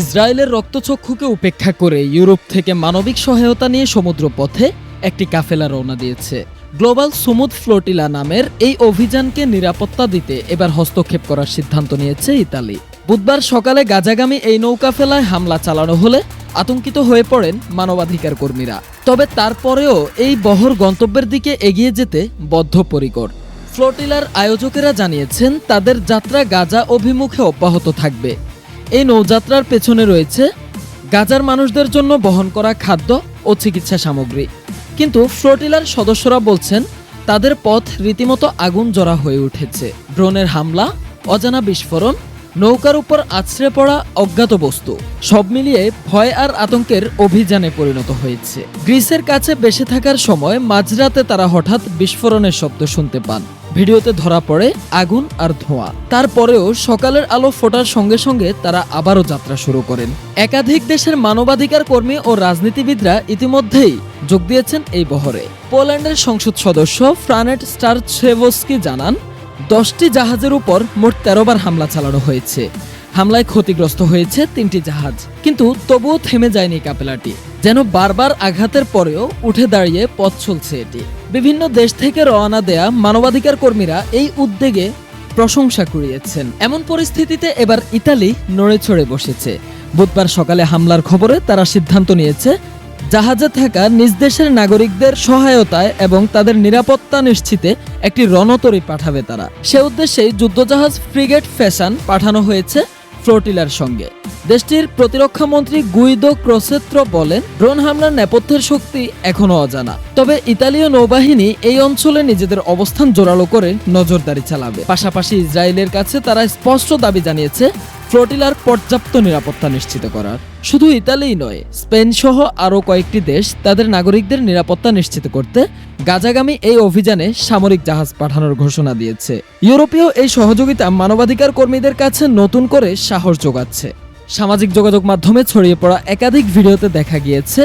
ইসরায়েলের রক্তচক্ষুকে উপেক্ষা করে ইউরোপ থেকে মানবিক সহায়তা নিয়ে সমুদ্রপথে একটি কাফেলা রওনা দিয়েছে। গ্লোবাল সুমুদ ফ্লোটিলা নামের এই অভিযানকে নিরাপত্তা দিতে এবার হস্তক্ষেপ করার সিদ্ধান্ত নিয়েছে ইতালি। বুধবার সকালে গাজাগামী এই নৌকা ফেলায় হামলা চালানো হলে আতঙ্কিত হয়ে পড়েন মানবাধিকার কর্মীরা। তবে তারপরেও এই বহর গন্তব্যের দিকে এগিয়ে যেতে বদ্ধপরিকর। ফ্লোটিলার আয়োজকেরা জানিয়েছেন, তাদের যাত্রা গাজা অভিমুখে অব্যাহত থাকবে। এই নৌযাত্রার পেছনে রয়েছে গাজার মানুষদের জন্য বহন করা খাদ্য ও চিকিৎসা সামগ্রী। কিন্তু ফ্লোটিলার সদস্যরা বলছেন, তাদের পথ রীতিমতো আগুন জড়া হয়ে উঠেছে। ড্রোনের হামলা, অজানা বিস্ফোরণ, নৌকার উপর আছড়ে পড়া অজ্ঞাত বস্তু, সব মিলিয়ে ভয় আর আতঙ্কের অভিযানে পরিণত হয়েছে। গ্রিসের কাছে বেঁচে থাকার সময় মাঝরাতে তারা হঠাৎ বিস্ফোরণের শব্দ শুনতে পান। ভিডিওতে ধরা পড়ে আগুন আর ধোঁয়া। তারপরেও সকালের আলো ফোটার সঙ্গে সঙ্গে তারা আবারও যাত্রা শুরু করেন। একাধিক দেশের মানবাধিকার কর্মী ও রাজনীতিবিদরা ইতিমধ্যেই যোগ দিয়েছেন এই বহরে। পোল্যান্ডের সংসদ সদস্য ফ্রানেট স্টার জানান, দশটি জাহাজের উপর মোট তেরো বার হামলা চালানো হয়েছে। হামলায় ক্ষতিগ্রস্ত হয়েছে তিনটি জাহাজ। কিন্তু তবুও থেমে যায়নি কাপেলাটি। যেন বারবার আঘাতের পরেও উঠে দাঁড়িয়ে পথ চলছে এটি। বিভিন্ন দেশ থেকে রওনা দেয়া মানবাধিকার কর্মীরা এই উদ্যোগে প্রশংসা কুড়িয়েছেন। এমন পরিস্থিতিতে এবার ইতালি নড়ে চড়ে বসেছে। বুধবার সকালে হামলার খবরে তারা সিদ্ধান্ত নিয়েছে, জাহাজে থাকা নিজ দেশের নাগরিকদের সহায়তায় এবং তাদের নিরাপত্তা নিশ্চিতে একটি রণতরী পাঠাবে তারা। সে উদ্দেশ্যেই যুদ্ধজাহাজ ফ্রিগেট ফ্যাশন পাঠানো হয়েছে। ফ্লোটিলার সঙ্গে। দেশটির প্রতিরক্ষা মন্ত্রী গুইদো ক্রোসেত্র বলেন, ড্রোন হামলার নেপথ্যের শক্তি এখনও অজানা। তবে ইতালীয় নৌবাহিনী এই অঞ্চলে নিজেদের অবস্থান জোরালো করে নজরদারি চালাবে। পাশাপাশি ইসরায়েলের কাছে তারা স্পষ্ট দাবি জানিয়েছে ফ্লোটিলার পর্যাপ্ত নিরাপত্তা নিশ্চিত করার। শুধু ইতালিই নয়, স্পেন সহ আরও কয়েকটি দেশ তাদের নাগরিকদের নিরাপত্তা নিশ্চিত করতে গাজাগামী এই অভিযানে সামরিক জাহাজ পাঠানোর ঘোষণা দিয়েছে। ইউরোপীয় এই সহযোগিতা মানবাধিকার কর্মীদের কাছে নতুন করে সাহস যোগাচ্ছে। সামাজিক যোগাযোগ মাধ্যমে ছড়িয়ে পড়া একাধিক ভিডিওতে দেখা গিয়েছে,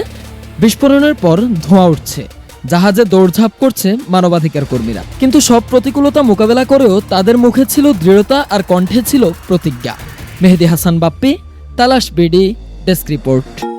বিস্ফোরণের পর ধোঁয়া উঠছে। জাহাজে দৌড়ঝাঁপ করছে মানবাধিকার কর্মীরা। কিন্তু সব প্রতিকূলতা মোকাবেলা করেও তাদের মুখে ছিল দৃঢ়তা আর কণ্ঠে ছিল প্রতিজ্ঞা। মেহেদি হাসান বাপ্পি তালাশ বিডি ডেস্ক রিপোর্ট।